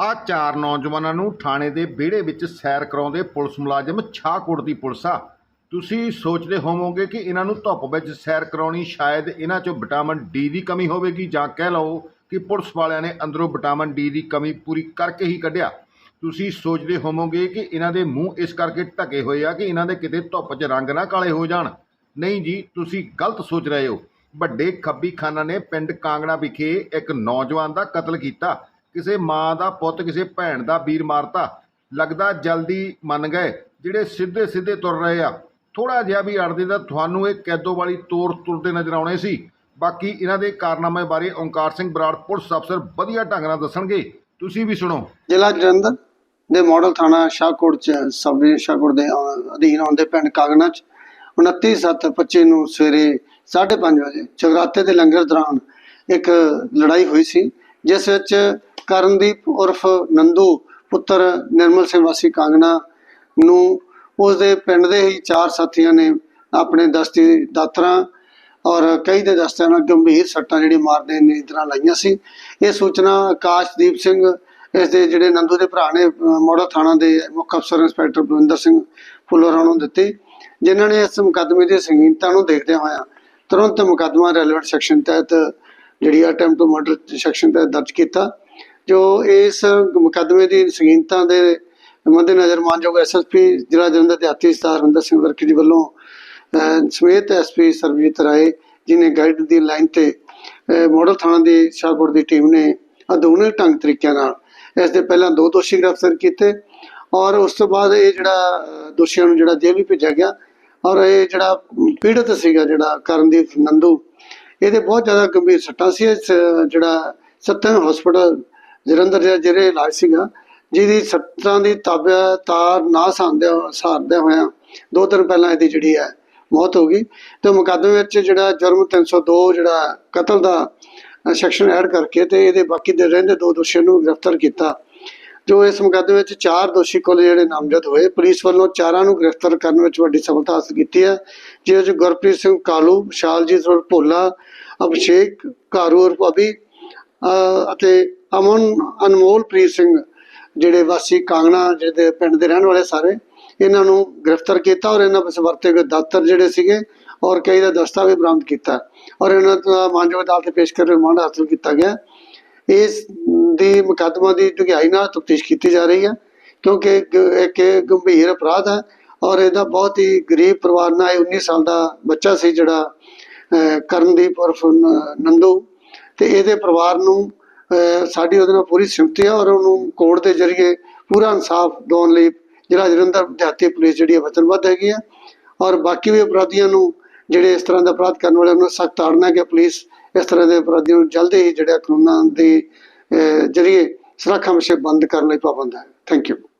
ਆ ਚਾਰ ਨੌਜਵਾਨਾਂ ਨੂੰ ਥਾਣੇ ਦੇ ਵਿਹੜੇ ਵਿੱਚ ਸੈਰ ਕਰਾਉਂਦੇ ਪੁਲਿਸ ਮੁਲਾਜ਼ਮ ਛਾਕੋਟ ਦੀ ਪੁਲਿਸ ਆ। ਤੁਸੀਂ ਸੋਚਦੇ ਹੋਵੋਗੇ ਕਿ ਇਹਨਾਂ ਨੂੰ ਧੁੱਪ ਵਿੱਚ ਸੈਰ ਕਰਾਉਣੀ ਸ਼ਾਇਦ ਇਹਨਾਂ 'ਚੋਂ ਵਿਟਾਮਿਨ ਡੀ ਦੀ ਕਮੀ ਹੋਵੇਗੀ ਜਾਂ ਕਹਿ ਲਓ ਕਿ ਪੁਲਿਸ ਵਾਲਿਆਂ ਨੇ ਅੰਦਰੋਂ ਵਿਟਾਮਿਨ ਡੀ ਦੀ ਕਮੀ ਪੂਰੀ ਕਰਕੇ ਹੀ ਕੱਢਿਆ। ਤੁਸੀਂ ਸੋਚਦੇ ਹੋਵੋਗੇ ਕਿ ਇਹਨਾਂ ਦੇ ਮੂੰਹ ਇਸ ਕਰਕੇ ਢਕੇ ਹੋਏ ਆ ਕਿ ਇਹਨਾਂ ਦੇ ਕਿਤੇ ਧੁੱਪ 'ਚ ਰੰਗ ਨਾ ਕਾਲੇ ਹੋ ਜਾਣ। ਨਹੀਂ ਜੀ, ਤੁਸੀਂ ਗਲਤ ਸੋਚ ਰਹੇ ਹੋ। ਵੱਡੇ ਖੱਬੀ ਖਾਨਾ ਨੇ ਪਿੰਡ ਕਾਂਗੜਾ ਵਿਖੇ ਇੱਕ ਨੌਜਵਾਨ ਦਾ ਕਤਲ ਕੀਤਾ। ਕਿਸੇ ਮਾਂ ਦਾ ਪੁੱਤ, ਕਿਸੇ ਭੈਣ ਦਾ ਵੀਰ ਮਾਰਤਾ, ਲੱਗਦਾ ਜਲਦੀ ਮੰਨ ਗਏ, ਜਿਹੜੇ ਸਿੱਧੇ ਸਿੱਧੇ ਤੁਰ ਰਹੇ ਆ। ਥੋੜਾ ਜਿਹਾ ਵੀ ਅੜਦੇ ਤਾਂ ਤੁਹਾਨੂੰ ਇਹ ਕੈਦੋ ਵਾਲੀ ਤੋਰ ਤੁਰਦੇ ਨਜ਼ਰ ਆਉਣੇ ਸੀ। ਬਾਕੀ ਇਹਨਾਂ ਦੇ ਕਾਰਨਾਮੇ ਬਾਰੇ ਓਂਕਾਰ ਸਿੰਘ ਬਰਾੜ ਪੁਲਿਸ ਅਫਸਰ ਵਧੀਆ ਢੰਗ ਨਾਲ ਦੱਸਣਗੇ। ਤੁਸੀਂ ਵੀ ਸੁਣੋ। ਜ਼ਿਲ੍ਹਾ ਜਲੰਧਰ ਦੇ ਮਾਡਲ ਥਾਣਾ ਸ਼ਾਹਕੋਟ ਚ, ਸਬ ਸ਼ਾਹਕੋਟ ਦੇ ਅਧੀਨ ਆਉਂਦੇ ਪਿੰਡ ਕਾਗਨਾ ਚ 29/7/25 ਨੂੰ ਸਵੇਰੇ 5:30 ਵਜੇ ਜਗਰਾਤੇ ਦੇ ਲੰਗਰ ਦੌਰਾਨ ਇੱਕ ਲੜਾਈ ਹੋਈ ਸੀ, ਜਿਸ ਵਿੱਚ ਕਰਨਦੀਪ ਉਰਫ ਨੰਦੂ, ਪੁੱਤਰ ਨਿਰਮਲ ਸਿੰਘ ਵਾਸੀ ਕਾਂਗਣਾ ਨੂੰ ਉਸ ਦੇ ਪਿੰਡ ਦੇ ਹੀ ਚਾਰ ਸਾਥੀਆਂ ਨੇ ਆਪਣੇ ਦਸਤੀ ਦਾਤਰਾਂ ਔਰ ਕਈ ਦੇ ਦਸਤਿਆਂ ਨਾਲ ਗੰਭੀਰ ਸੱਟਾਂ ਜਿਹੜੀ ਮਾਰਦੇ ਨੇ ਤਰ੍ਹਾਂ ਲਾਈਆਂ ਸੀ। ਇਹ ਸੂਚਨਾ ਆਕਾਸ਼ਦੀਪ ਸਿੰਘ, ਇਸ ਦੇ ਜਿਹੜੇ ਨੰਦੂ ਦੇ ਭਰਾ ਨੇ ਮੋੜਾ ਥਾਣਾ ਦੇ ਮੁੱਖ ਅਫਸਰ ਇੰਸਪੈਕਟਰ ਬਲਵਿੰਦਰ ਸਿੰਘ ਫੁੱਲਰਾਂ ਨੂੰ ਦਿੱਤੀ, ਜਿਨ੍ਹਾਂ ਨੇ ਇਸ ਮੁਕੱਦਮੇ ਦੀ ਸੰਗੀਨਤਾ ਨੂੰ ਦੇਖਦੇ ਹੋਇਆ ਤੁਰੰਤ ਮੁਕੱਦਮਾ ਰੈਲੇਵੈਂਟ ਸੈਕਸ਼ਨ ਤਹਿਤ ਜਿਹੜੀ ਅਟੈਂਪਟ ਟੂ ਮਰਡਰ ਸੈਕਸ਼ਨ ਤਹਿਤ ਦਰਜ ਕੀਤਾ। ਜੋ ਇਸ ਮੁਕਦਮੇ ਦੀ ਸੰਗੀਨਤਾ ਦੇ ਮੱਦੇਨਜ਼ਰ ਮਾਨਯੋਗ ਐਸਐਸਪੀ ਜ਼ਿਲ੍ਹਾ ਜਲੰਧਰ ਦੇ ਹੱਥੀ ਹਰਿੰਦਰ ਸਿੰਘ ਵਰਕੀ ਜੀ ਵੱਲੋਂ ਸਮੇਤ ਐਸਪੀ ਸਰਬਜੀਤ ਰਾਏ ਜਿਨੇ ਗਾਈਡ ਦੀ ਲਾਈਨ ਤੇ, ਅਹ ਥਾਣਾ ਦੀ ਸ਼ਾਹਕੋਟ ਦੀ ਟੀਮ ਨੇ ਆਧੁਨਿਕ ਢੰਗ ਤਰੀਕਿਆਂ ਨਾਲ ਇਸ ਦੇ ਪਹਿਲਾਂ ਦੋ ਦੋਸ਼ੀ ਗ੍ਰਿਫਤਾਰ ਕੀਤੇ ਔਰ ਉਸ ਤੋਂ ਬਾਅਦ ਇਹ ਜਿਹੜਾ ਦੋਸ਼ੀਆਂ ਨੂੰ ਜਿਹੜਾ ਜੇਲ੍ਹ ਵੀ ਭੇਜਿਆ ਗਿਆ ਔਰ ਇਹ ਜਿਹੜਾ ਪੀੜਤ ਸੀਗਾ ਜਿਹੜਾ ਕਰਨਦੀਪ ਨੰਦੂ, ਇਹਦੇ ਬਹੁਤ ਜ਼ਿਆਦਾ ਗੰਭੀਰ ਸੱਟਾਂ ਸੀ ਜਿਹੜਾ ਸਤਨ ਹਸਪੀਟਲ ਜਲੰਧਰ ਦੇ ਜਿਹੜੇ ਇਲਾਜ ਸੀਗਾ, ਜਿਹਦੀ ਸੱਟਾਂ ਦੀ ਤਾਬਿਆ ਤਾਰ ਨਾ ਸਾਂਦੇ ਸਾਰਦੇ ਹੋਇਆ, ਦੋ ਦਿਨ ਪਹਿਲਾਂ ਇਹਦੀ ਜਿਹੜੀ ਹੈ ਮੌਤ ਹੋ ਗਈ। ਤੇ ਮੁਕੱਦਮੇ ਵਿੱਚ ਜਿਹੜਾ ਜੁਰਮ 302 ਜਿਹੜਾ ਕਤਲ ਦਾ ਸੈਕਸ਼ਨ ਐਡ ਕਰਕੇ ਤੇ ਇਹਦੇ ਬਾਕੀ ਦੇ ਰਹਿੰਦੇ ਦੋ ਦੋਸ਼ੀਆਂ ਨੂੰ ਗ੍ਰਿਫਤਾਰ ਕੀਤਾ। ਜੋ ਇਸ ਮੁਕੱਦਮੇ ਵਿੱਚ ਚਾਰ ਦੋਸ਼ੀ ਕੋਲ ਜਿਹੜੇ ਨਾਮਜ਼ਦ ਹੋਏ, ਪੁਲਿਸ ਵੱਲੋਂ ਚਾਰਾਂ ਨੂੰ ਗ੍ਰਿਫਤਾਰ ਕਰਨ ਵਿੱਚ ਵੱਡੀ ਸਫਲਤਾ ਹਾਸਲ ਕੀਤੀ ਹੈ ਜਿਸ ਵਿੱਚ ਗੁਰਪ੍ਰੀਤ ਸਿੰਘ ਕਾਲੂ ਵਿਸ਼ਾਲਜੀਤ ਉਰਫ ਭੋਲਾ, ਅਭਿਸ਼ੇਕ ਕਾਰੂ ਉਰਫ ਅਭੀ ਅਤੇ ਅਮਨ ਅਨਮੋਲਪ੍ਰੀਤ ਸਿੰਘ, ਜਿਹੜੇ ਵਾਸੀ ਕਾਂਗਣਾ ਜਿਹਦੇ ਪਿੰਡ ਦੇ ਰਹਿਣ ਵਾਲੇ ਸਾਰੇ, ਇਹਨਾਂ ਨੂੰ ਗ੍ਰਿਫਤਾਰ ਕੀਤਾ ਔਰ ਇਹਨਾਂ ਵਿੱਚ ਵਰਤੇ ਗਏ ਦਾਤਰ ਜਿਹੜੇ ਸੀਗੇ ਔਰ ਕਈ ਦਾ ਦਸਤਾਵੇਜ਼ ਬਰਾਮਦ ਕੀਤਾ ਔਰ ਇਹਨਾਂ ਦਾ ਮਾਨਯੋਗ ਅਦਾਲਤ ਤੇ ਪੇਸ਼ ਕਰ ਰਿਮਾਂਡ ਹਾਸਲ ਕੀਤਾ ਗਿਆ। ਇਸ ਦੀ ਮੁਕੱਦਮਾ ਦੀ ਡੂੰਘਾਈ ਨਾਲ ਤਫਤੀਸ਼ ਕੀਤੀ ਜਾ ਰਹੀ ਹੈ ਕਿਉਂਕਿ ਇੱਕ ਗੰਭੀਰ ਅਪਰਾਧ ਹੈ ਔਰ ਇਹਦਾ ਬਹੁਤ ਹੀ ਗਰੀਬ ਪਰਿਵਾਰ ਨਾਲ ਇਹ 19 ਸਾਲ ਦਾ ਬੱਚਾ ਸੀ ਜਿਹੜਾ ਕਰਨਦੀਪ ਉਰਫ ਨੰਦੂ ਤੇ ਇਹਦੇ ਪਰਿਵਾਰ ਨੂੰ ਸਾਡੀ ਉਹਦੇ ਨਾਲ ਪੂਰੀ ਸਿਮਤੀ ਹੈ ਔਰ ਉਹਨੂੰ ਕੋਰਟ ਦੇ ਜ਼ਰੀਏ ਪੂਰਾ ਇਨਸਾਫ ਦਿਵਾਉਣ ਲਈ ਜਿਹੜਾ ਜਲੰਧਰ ਦਿਹਾਤੀ ਪੁਲਿਸ ਜਿਹੜੀ ਹੈ ਵਚਨਬੱਧ ਹੈਗੀ ਹੈ ਔਰ ਬਾਕੀ ਵੀ ਅਪਰਾਧੀਆਂ ਨੂੰ ਜਿਹੜੇ ਇਸ ਤਰ੍ਹਾਂ ਦਾ ਅਪਰਾਧ ਕਰਨ ਵਾਲੇ ਉਹਨਾਂ ਸਖਤ ਤਾੜਨਾ ਕਿ ਪੁਲਿਸ ਇਸ ਤਰ੍ਹਾਂ ਦੇ ਅਪਰਾਧੀਆਂ ਨੂੰ ਜਲਦੀ ਹੀ ਜਿਹੜਾ ਕਾਨੂੰਨਾਂ ਦੇ ਜ਼ਰੀਏ ਸੁਰੱਖਿਆ ਵਿਸ਼ੇ ਬੰਦ ਕਰਨ ਲਈ ਪਾਬੰਦ ਹੈ। Thank you